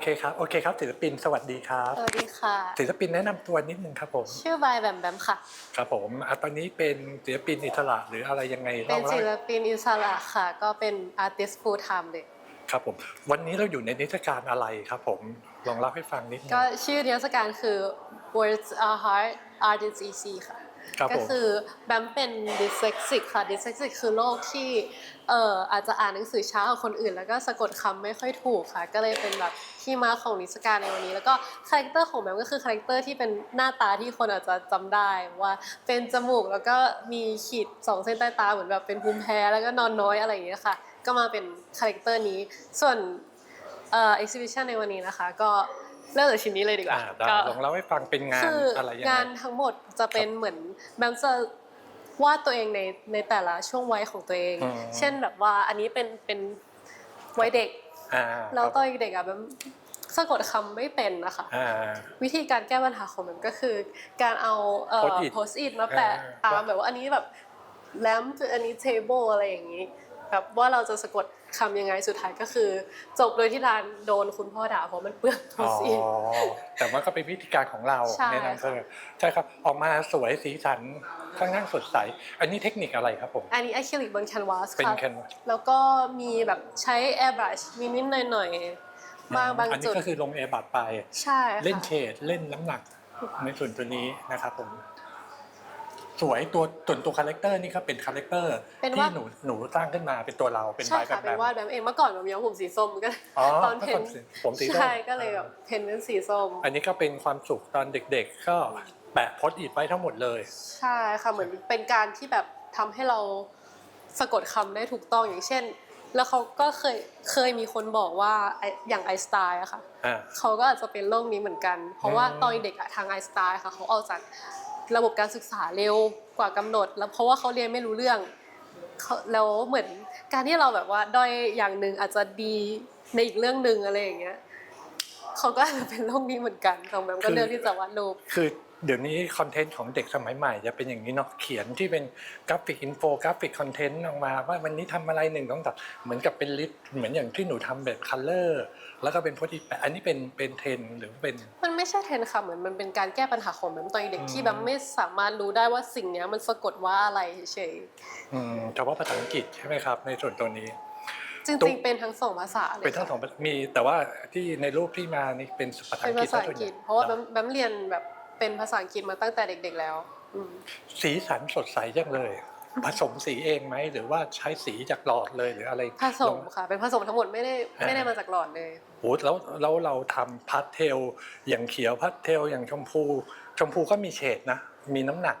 เคครับโอเคครับศิลปินสวัสดีครับสวัสดีค่ะ ศิลปินแนะนำตัวนิดนึงครับผม ชื่อบายแบมแบมค่ะ ครับผมอะตอนนี้เป็นศิลปินอิสระหรืออะไรยังไงเป็นล่าศิลปินอิสระค่ะ ก็เป็นอาร์ติสต์ full time เลย ครับผม วันนี้เราอยู่ในนิทรรศการอะไรครับผมลองเล่าให้ฟังนิดนึงก็ชื่อนิทรรศการคือ Words Are Hard Art is Easy ค่ะ ครับก็คือแบมเป็น dyslexic ค่ะ dyslexic คือโรคที่เอ่ออาจจะอ่านหนังสือช้ากว่าคนอื่น แล้วก็สะกดคำไม่ค่อยถูกค่ะ ก็เลยเป็นแบบที่มาของนิทรรศการในวันนี้ แล้วก็คาแรคเตอร์ของแบมก็คือคาแรคเตอร์ที่เป็นหน้าตาที่คนอาจจะจำได้ว่าเป็นจมูกแล้วก็มีขีดสองเส้นใต้ตาเหมือนแบบเป็นภูมิแพ้แล้วก็นอนน้อยอะไรอย่างเงี้ยค่ะ ก็มาเป็นคาแรคเตอร์นี้ส่วน เอ่อ exhibition ในวันนี้นะคะ ก็ เริ่มจากชิ้นนี้เลยดีกว่าอ่าได้ก็ลองเล่าให้ฟังเป็นงานคืออะไรยังไง งานทั้งหมดจะเป็นเหมือนแบมจะวาดตัวเองในในแต่ละช่วงวัยของตัวเอง อืม เช่นแบบว่าอันนี้เป็นเป็นวัยเด็ก อ่าแล้วครับตอนเด็กๆอะแบมสะกดคำไม่เป็นนะคะ อ่า วิธีการแก้ปัญหาของแบมก็คือ การเอาเอ่อ Post-it โพสต์อิทมาแปะอ่า ตามแบบว่าอันนี้แบบแลมอันนี้เทเบิลอะไรอย่างนี้แบบว่าเราจะสะกด คำยังไงสุดท้ายก็คือ จบโดยที่ดานโดนคุณพ่อด่าเพราะมันเปลืองโพอ๋อสต์อิทแต่ว่าก็เป็นวิธีการของเราใช่ แนะนำเสนอใช่ครับออกมาสวยสีสันค่อนข้างสดใส อันนี้เทคนิคอะไรครับผม อันนี้อะคริลิกบนแคนวาสเป็นค่ะแคนวาสแล้วก็มีแบบใช้แอร์บรัชนิดๆหน่อยๆบางบางอันนี้จุดก็คือลงแอร์บัตไป ใช่ค่ะ เล่นเฉดเล่นน้ำหนักในส่วนตัวนี้นะครับผม สวยตัวส่วนตัวคาแรคเตอร์นี่ก็เป็นคาแรคเตอร์เป็นที่ว่าหนูหนูสร้างขึ้นมาเป็นตัวเราเป็นใช่บายแบค่ะบเป็นวาดแบบเองเมื่อก่อนแบบย้อมผมสีส้มก็ อ๋อตอนเมื่อเพ้ก่อนนผมสีส้ม ใช่ก็เลยแบบเพ้นเป็นสีส้มอันนี้ก็เป็นความสุขตอนเด็กๆ ก็แปะโพสต์อิทไว้ทั้งหมดเลย ใช่ค่ะเหมือนเป็นการที่แบบทำให้เราสะกดคำได้ถูกต้องอย่างเช่น แล้วเขาก็เคยเคยมีคนบอกว่าไอ้อย่างไอน์สไตน์อะค่ะ อ่า เขาก็อาจจะเป็นโรคนี้เหมือนกัน เพราะว่าอืม ตอนเด็กอะทางไอน์สไตน์ค่ะเขาออกจาก ระบบการศึกษาเร็วกว่ากำหนด แล้วเพราะว่าเขาเรียนไม่รู้เรื่องแล้วเหมือนการที่เราแบบว่าด้อยอย่างหนึ่งอาจจะดีในอีกเรื่องหนึ่งอะไรอย่างเงี้ยเขาก็อาจจะเป็นโรคนี้เหมือนกันของแบบก็เลือกที่จะวาดรูปคือ เดี๋ยวนี้คอนเทนต์ของเด็กสมัยใหม่จะเป็นอย่างนี้เนาะเขียนที่เป็นกราฟิกอินโฟกราฟิกคอนเทนต์ออกมาว่าวันนี้ทำอะไรหนึ่งต้องตัดเหมือนกับเป็นลิสต์เหมือนอย่างที่หนูทำแบบคัลเลอร์แล้วก็เป็นโพสต์อิทแปะอันนี้เป็นเป็นเทรนด์หรือเป็นมันไม่ใช่เทรนด์ค่ะเหมือนมันเป็นการแก้ปัญหาของแบบตอนเด็กอืมที่แบบไม่สามารถรู้ได้ว่าสิ่งเนี้ยมันสะกดว่าอะไรเฉยอืมเฉพาะภาษาอังกฤษใช่ไหมครับ ในส่วนตัวนี้ๆจตุ๊ริงกๆเป็นทั้งสองภาษาเลยเป็นทั้งสองมีแต่ว่าที่ในรูปที่มานี่เป็นภาษาเป็อันงกฤษภาษาซะส่อัวนงใหกฤญ่ษเพราะว่าแบมแบมเรียนแบบ เป็นภาษาอังกฤษมาตั้งแต่เด็ก ๆ แล้วอืมสีสันสดใสจังเลย ผสมสีเองไหมหรือว่าใช้สีจากหลอดเลยหรืออะไรผสมค่ะ เป็นผสมทั้งหมดไม่ได้ไม่ได้มาจากหลอดเลยโอ้แล้วแล้วเราทำพาสเทลอย่างเขียวพาสเทลอย่างชมพู ชมพูก็มีเฉดนะ มีน้ำหนัก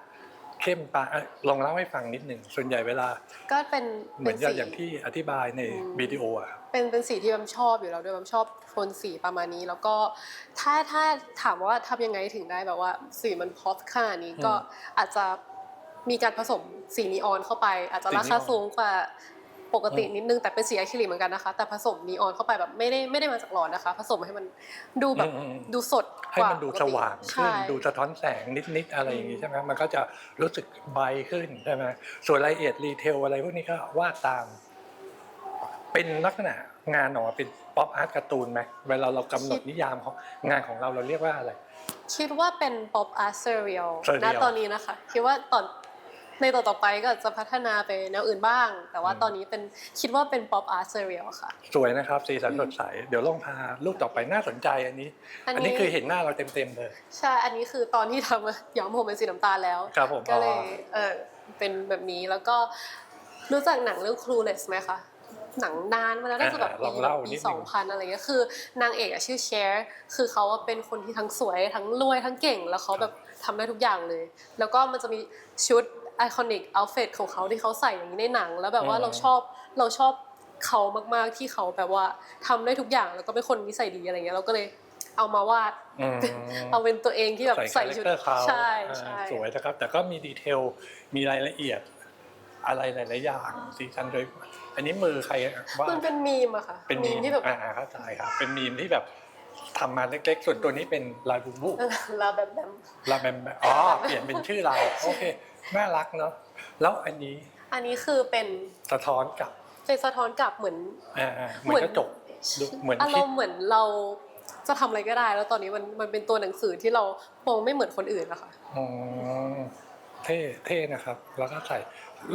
เข้มปาอะลองเล่าให้ฟังนิดหนึ่งส่วนใหญ่เวลา ก็เป็นเหมืเป็อนนกับสีอย่างที่อธิบายในอืมวิดีโออะเป็นเป็นสีที่แบมชอบอยู่แล้วด้วยแบมชอบโทนสีประมาณนี้ แล้วก็ถ้าถ้าถามว่าทำยังไงถึงได้แบบว่าสีมันพอปขนาดนี้ก็อาจจะมีการผสมสีนีออนเข้าไป อาจจะราคาสูงกว่า ปกตินิดนึงแต่เป็นสีอะคริลิกเหมือนกันนะคะ แต่ผสมนีออนเข้าไปแบบไม่ได้ไม่ได้มาจากหลอดนะคะ ผสมให้มันดูแบบอืมอืมดูสดให้กว่ามันดูปกติสว่างขึ้นใช่ดูสะท้อนแสงนิดๆอะไรอย่างงี้อืมใช่ไหมมันก็จะรู้สึกใบขึ้นใช่ไหมส่วนรายละเอียดรีเทลอะไรพวกนี้ก็วาดตาม เป็นลักษณะงานออกมาเป็นป๊อปอาร์ตการ์ตูนไหมเวลาเรากำหนดนิยามของงานของเราเราเรียกว่าอะไรคิดว่าเป็น pop art serial Serial ณตอนนี้นะคะ คิดว่าตอน ในต่อต่อๆไปก็จะพัฒนาไปแนวอื่นบ้าง แต่ว่าอืมตอนนี้เป็นคิดว่าเป็น pop art serial ค่ะ สวยนะครับสีสันสดใส เดี๋ยวลองพารูปต่อไปน่าสนใจอันนี้ อันนี้ อันนี้คือเห็นหน้าเราเต็มๆเลย ใช่ อันนี้คือตอนที่ทำอะย้อมผมเป็นสีน้ำตาลแล้ว ครับผมก็เลยอ๋อ เออเป็นแบบนี้แล้วก็รู้จักหนังเรื่อง Clueless ไหมคะ หนังนานมาแล้วน่าจะแบบอ่าลปีองเล่าปีนิดนึงสองพันอะไรเงี้ยคือนางเอกอะชื่อเชร์คือเขาอะเป็นคนที่ทั้งสวยทั้งรวยทั้งเก่งแล้วเขาแบบทำได้ทุกอย่างเลย แล้วก็มันจะมีชุดไอคอนิกเอาเฟตของเขาที่เขาใส่อย่างนี้ในหนัง แล้วแบบว่าเราชอบเราชอบเขามากๆที่เขาแบบว่าทำได้ทุกอย่างแล้วก็เป็นคนนิสัยดีอะไรเงี้ยเราก็เลยเอามาวาดอืมเอาเป็นตัวเองที่แบบใส่ใส่คาแรคชุดเตอร์เขาใช่อ่าใช่สวยนะครับ แต่ก็มีดีเทลมีรายละเอียด อะไรหลายๆอย่างสีสันโดยอันนี้มือใครว่ามันเป็นมีมอะค่ะเป็นมีมที่แบบอ่าเข้าใจครับเป็นมีมที่แบบทำมาเล็กๆ ส่วนตัวนี้เป็นลายบูบูลาแบบแบบลาแบมแบมอ๋อเปลี่ยนเป็นชื่อเราโอเคน่ารักเนาะแล้วอันนี้ อันนี้คือเป็นสะท้อนกับเป็นสะท้อนกลับเหมือนอ่าๆเหมือนกระจกดูเหมือนอารคิดมณ์เหมือนเราจะทำอะไรก็ได้ แล้วตอนนี้มันมันเป็นตัวหนังสือที่เรามองไม่เหมือนคนอื่นนะคะอืมเท่เท่นะครับ แล้วก็ใส่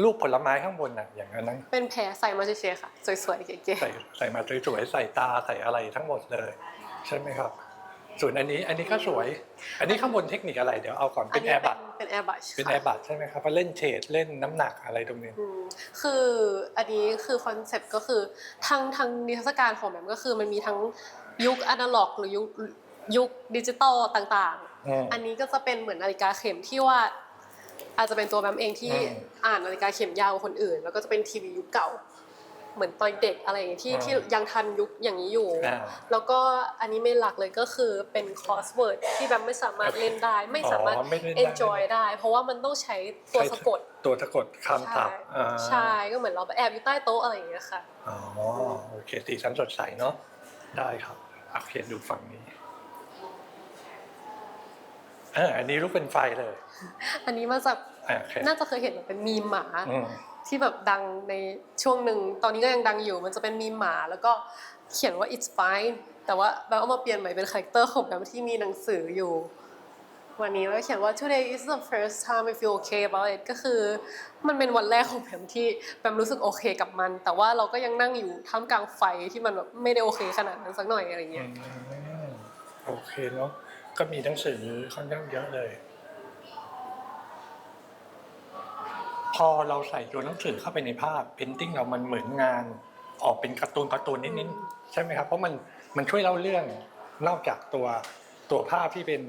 รูปผลไม้ข้างบนน่ะอย่างนั้น เป็นแพรใส่มาเฉยๆค่ะ สวยๆเก๋ใส่ใส่มาสวยๆใส่ตาใส่อะไรทั้งหมดเลย ใช่ไหมครับ ส่วนอันนี้อันนี้ก็สวย อันนี้ข้างบนเทคนิคอะไรเดี๋ยวเอาก่อนๆเป็นแอร์บัตเป็นแอร์บัตเป็นแอร์บัตใช่ไหมครับเพราะเล่นเฉดเล่นน้ำหนักอะไรตรงนี้คืออันนี้คือคอนเซ็ปต์ก็คือทางทางนิทรรศการของแบบก็คือมันมีทั้งยุคอนาล็อก หรือยุคยุคดิจิตอลต่างๆอืมอันนี้ก็จะเป็นเหมือนนาฬิกาเข็มที่ว่า อาจจะเป็นตัวแบมเองที่อืมอ่านนาฬิกาเข็มยาวกว่าคนอื่น แล้วก็จะเป็นทีวียุคเก่า เหมือนตอนเด็กอะไรอย่างเงี้ยที่อืมที่ยังทันยุคอย่างนี้อยู่อ่าแล้วก็อันนี้ไม่หลักเลยก็คือเป็นคอร์สเวิร์ดที่แบมไม่สามารถเล่นได้ ไม่สามารถอ๋อไม่เล่นได้ enjoy ได้ เพราะว่ามันต้องใช้ตัวสะกดตัวสะกดคำศัพท์อ่าใช่ก็เหมือนเราไปแอบอยู่ใต้โต๊ะอะไรอย่างเงี้ยค่ะอ๋อโอเคสีสันสดใสเนาะได้ครับโอเคดูฝั่งนี้ อ่าอันนี้รูปเป็นไฟเลย อันนี้มาจากอ่าโอเค น่าจะเคยเห็นแบบเป็นมีมหมา อืม ที่แบบดังในช่วงหนึ่ง ตอนนี้ก็ยังดังอยู่ มันจะเป็นมีมหมา แล้วก็เขียนว่า it's fine แต่ว่าแบบเอามาเปลี่ยนใหม่เป็นคาแรคเตอร์ของแบบที่มีหนังสืออยู่ วันนี้แล้วเขียนว่า today is the first time I feel okay about it ก็คือมันเป็นวันแรกของแบมที่แบมรู้สึกโอเคกับมัน แต่ว่าเราก็ยังนั่งอยู่ท่ามกลางไฟที่มันแบบไม่ได้โอเคขนาดนั้นสักหน่อยอะไรเงี้ย อืมโอเคเนาะ ก็มีหนังสือค่อนข้างเยอะเลย พอเราใส่ตัวหนังสือเข้าไปในภาพเพนติ้งเรามันเหมือนงานออกเป็นการ์ตูนการ์ตูนนิดๆใช่ไหมครับ เพราะมันมันช่วยเล่าเรื่องนอกจากตัวตัวภาพที่เป็น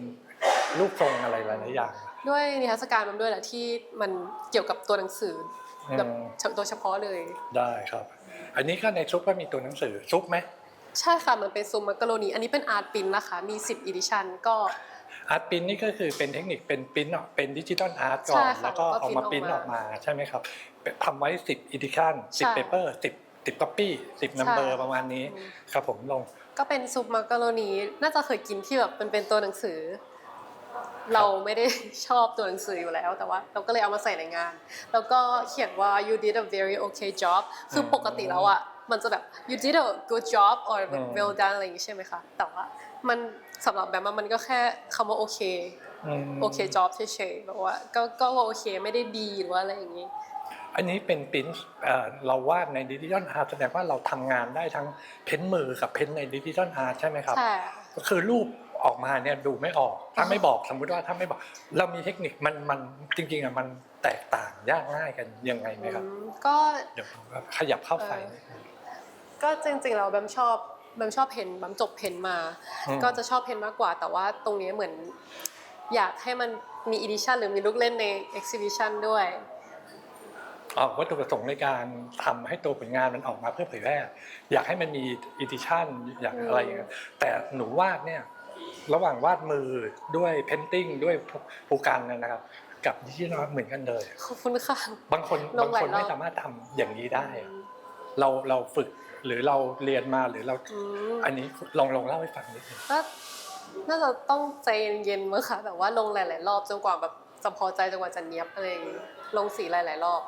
รูปทรงอะไรหลายๆอย่าง ด้วยนิทรรศการมันด้วยแหละที่มันเกี่ยวกับตัวหนังสือแบบอืมโดยเฉพาะเลย ได้ครับ อันนี้ก็ในซุปก็มีตัวหนังสือซุปไหม ใช่ค่ะมันเป็นซูมมักกะโรนีอันนี้เป็นอาร์ตปินนะคะ มี 10อีดิชันก็ อาร์ตปิ้นนี่ก็คือเป็นเทคนิคเป็นปริ้นออกเป็นดิจิตอลอาร์ตก่อใช่นค่ะแล้วก็แล้วก็ออกมาปปริ้ริ้นนออออกกมามาใช่ไหมครับทำไว้10อีดิชันใช่10เปเปอร์10 10ก๊อปปี้10นัมเบอร์ประมาณนี้อืมครับผมลง ก็เป็นซุปมักกะโรนีน่าจะเคยกินที่แบบเป็นเป็นตัวหนังสือ เราไม่ได้ ชอบตัวหนังสืออยู่แล้ว แต่ว่า เราก็เลยเอามาใส่ในงาน แล้วก็เขียนว่า you did a very okay job คือปกติแล้วอะ มันจะแบบ you did a good job or แบบอืม well done อะไรอย่างงี้ใช่ไหมคะแต่ว่ามันสำหรับแบบมันก็แค่คำว่าโอเคมโอเค job เฉยๆแบบว่าก็ก็โอเคไม่ได้ดีหรือว่าอะไรอย่างงี้อันนี้เป็นปริ้นเอ่อเราวาดในดิจิตอลอาร์ตแสดงว่าเราทำงานได้ทั้งเพ้นมือกับเพ้นในดิจิตอลอาร์ตใช่ไหมครับใช่ก็คือรูปออกมาเนี่ยดูไม่ออกถ้าไม่บอกสมมุติว่าถ้าไม่บอก เรามีเทคนิคมันมันจริงๆอะมันแตกต่างยากง่ายกันยังไงไหมครับอืมก็เดี๋ยวผมขยับเข้าไปนิดนึง ก็จริงๆเราแบมชอบแบมชอบเพนแบมจบเพนมาอืมก็จะชอบเพนมากกว่า แต่ว่าตรงนี้เหมือน อยากให้มันมีอีดิชันหรือมีลูกเล่นในเอ็กซิบิชันด้วยอ๋อวัตถุประสงค์ในการทำให้ตัวผลงานมันออกมาเพื่อเผยแพร่อยากให้มันมีอีดิชันอยากอืมอะไรอย่างเงี้ยแต่หนูวาดเนี่ยระหว่างวาดมือด้วยเพนติ้งด้วยปูกันเนยนะครับ กับดิจิทัลเหมือนกันเลยขอบคุณค่ะบางคนลบางงหลายคนรอบไม่สามารถทำอย่างนี้ได้อะเราเราฝึก หรือเราเรียนมาหรือเรา อืมอันนี้ลองลองเล่าให้ฟังนิดนึงก็น่าจะต้องใจเย็นๆมั้งค่ะแบบว่าลงหลาย ๆ รอบจนกว่าแบบจะพอใจจนกว่าจะเนี้ยบอะไรอย่างงี้ลงสีหลาย ๆ รอบ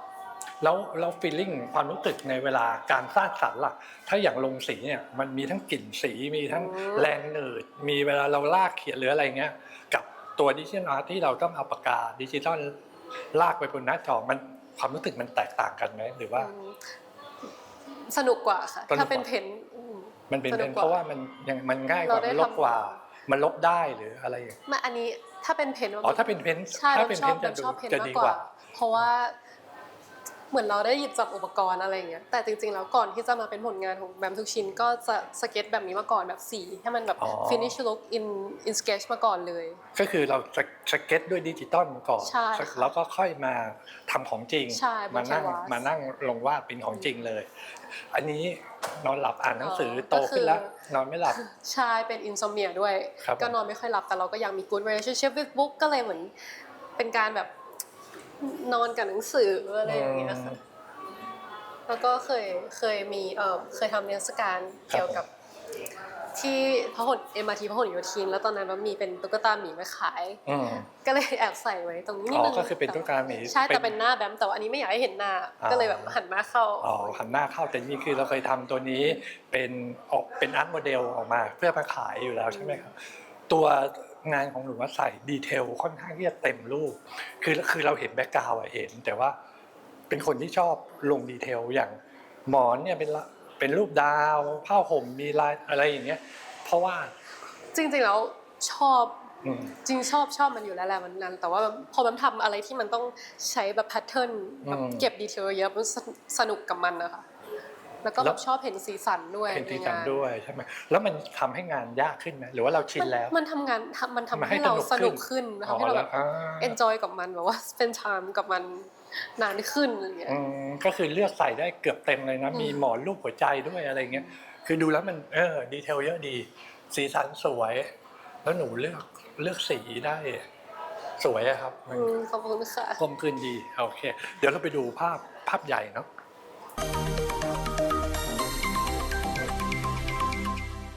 แล้วเราฟีลลิ่งความรู้สึกในเวลาการสร้างสรรค์ล่ะ ถ้าอย่างลงสีเนี่ยมันมีทั้งกลิ่นสีมีทั้งอืม แรงหนืด มีเวลาเราลากเขียนหรืออะไรเงี้ย กับตัวดิจิทัลอาร์ตที่เราต้องเอาปากกาดิจิทัลลากไปบนหน้าจอมันความรู้สึกมันแตกต่างกันไหมหรือว่า อืม สนุกกว่าค่ะ สนุกกว่า ถ้าเป็นเพนอืม มันเป็นสนุเป็กนกว่าเพราะว่ามันยังมันง่ายกว่าเราได้มันลบกว่าทำมันลบได้หรืออะไรอย่างไมาอันนี้ถ้าเป็นเพนอ๋อถ้าเป็นเพนใช่ถ้าเราเป็นชเพอบนแบจะบดูชอบเพนจะมากดีกกว่า ว่า เพราะว่า เหมือนเราได้หยิบจับอุปกรณ์อะไรอย่างเงี้ยแต่จริงๆแล้วก่อนที่จะมาเป็นผลงานของแบมทุกชิ้น ก็จะสเก็ตแบบนี้มาก่อนแบบสีให้มันแบบ อ๋อ finish look in in sketch มาก่อนเลย ก็คือเราสสเก็ตด้วยดิจิตอลมาก่อนใช่ค่ะแล้วก็ค่อยมาทำของจริง ใช่บนมานั่ง canvas มานั่งลงวาดเป็นของจริงเลย อันนี้นอนหลับอ่านหนังสือเออโตขึ้นแล้วก็คือนอนไม่หลับ ใช่เป็น insomnia ด้วย ครับก็นอนไม่ค่อยหลับแต่เราก็ยังมี good relationship with book ก็เลยเหมือน เป็นการแบบ นอนกับหนังสืออะไรอย่างเงี้ยค่ะแล้วก็เคยเคยมีเออเคยทำนิทรรศการเกี่ยวกับ ที่พหลเอ็มอาร์ทีพหลโยธิน แล้วตอนนั้นมันมีเป็นตุ๊กตาหมีมาขายอืมก็เลยแอบใส่ไว้ตรงนี้นิดอ๋อนึงก็คือเป็นตุ๊กตาหมีใช่แต่เป็นหน้าแบมแต่ว่าอันนี้ไม่อยากให้เห็นหน้าอ่าก็เลยแบบหันหน้าเข้าอ๋อหันหน้าเข้าแต่นี่คือเราเคยทำตัวนี้เป็นออกเป็นอาร์ตโมเดลออกมาเพื่อมาขายอยู่แล้วใช่ไหมครับตัว งานของหนูว่าใส่ดีเทลค่อนข้างที่จะเต็มรูป คือคือเราเห็นแบ็กกราวด์อะเห็น แต่ว่าเป็นคนที่ชอบลงดีเทลอย่างหมอนเนี่ยเป็นละเป็นรูปดาวผ้าห่มมีลายอะไรอย่างเงี้ย เพราะว่าจริงๆแล้วชอบอืมจริงชอบชอบมันอยู่แล้วแหละมันนั้น แต่ว่าพอมันทำอะไรที่มันต้องใช้แบบแพทเทิร์นแบบอืมเก็บดีเทลเยอะมันสนุกสนุกกับมันนะคะ แล้วก็แล้แบวบชอบเห็นสีสันด้วยเห็นที่ในกันงานด้วยใช่ไหมแล้วมันทำให้งานยากขึ้นไหมหรือว่าเราชินแล้ว มันมันทำงานทำมันทำมันให้ให้เราสสนุนุกกขึ้ขึ้นน ทำให้เราแบบอ่า enjoy กับมันแบบว่า spend time กับมันนานขึ้นอะไรอย่างเงี้ย อืมก็คือเลือกใส่ได้เกือบเต็มเลยนะ อืม มีหมอนรูปหัวใจด้วยอะไรเงี้ย คือดูแล้วมันเออดีเทลเยอะดี สีสันสวย แล้วหนูเลือกเลือกสีได้ สวยอะครับมันอืมขอบคุณค่ะ กลมกลืนดี โอเค เดี๋ยวเราไปดูภาพภาพใหญ่เนาะ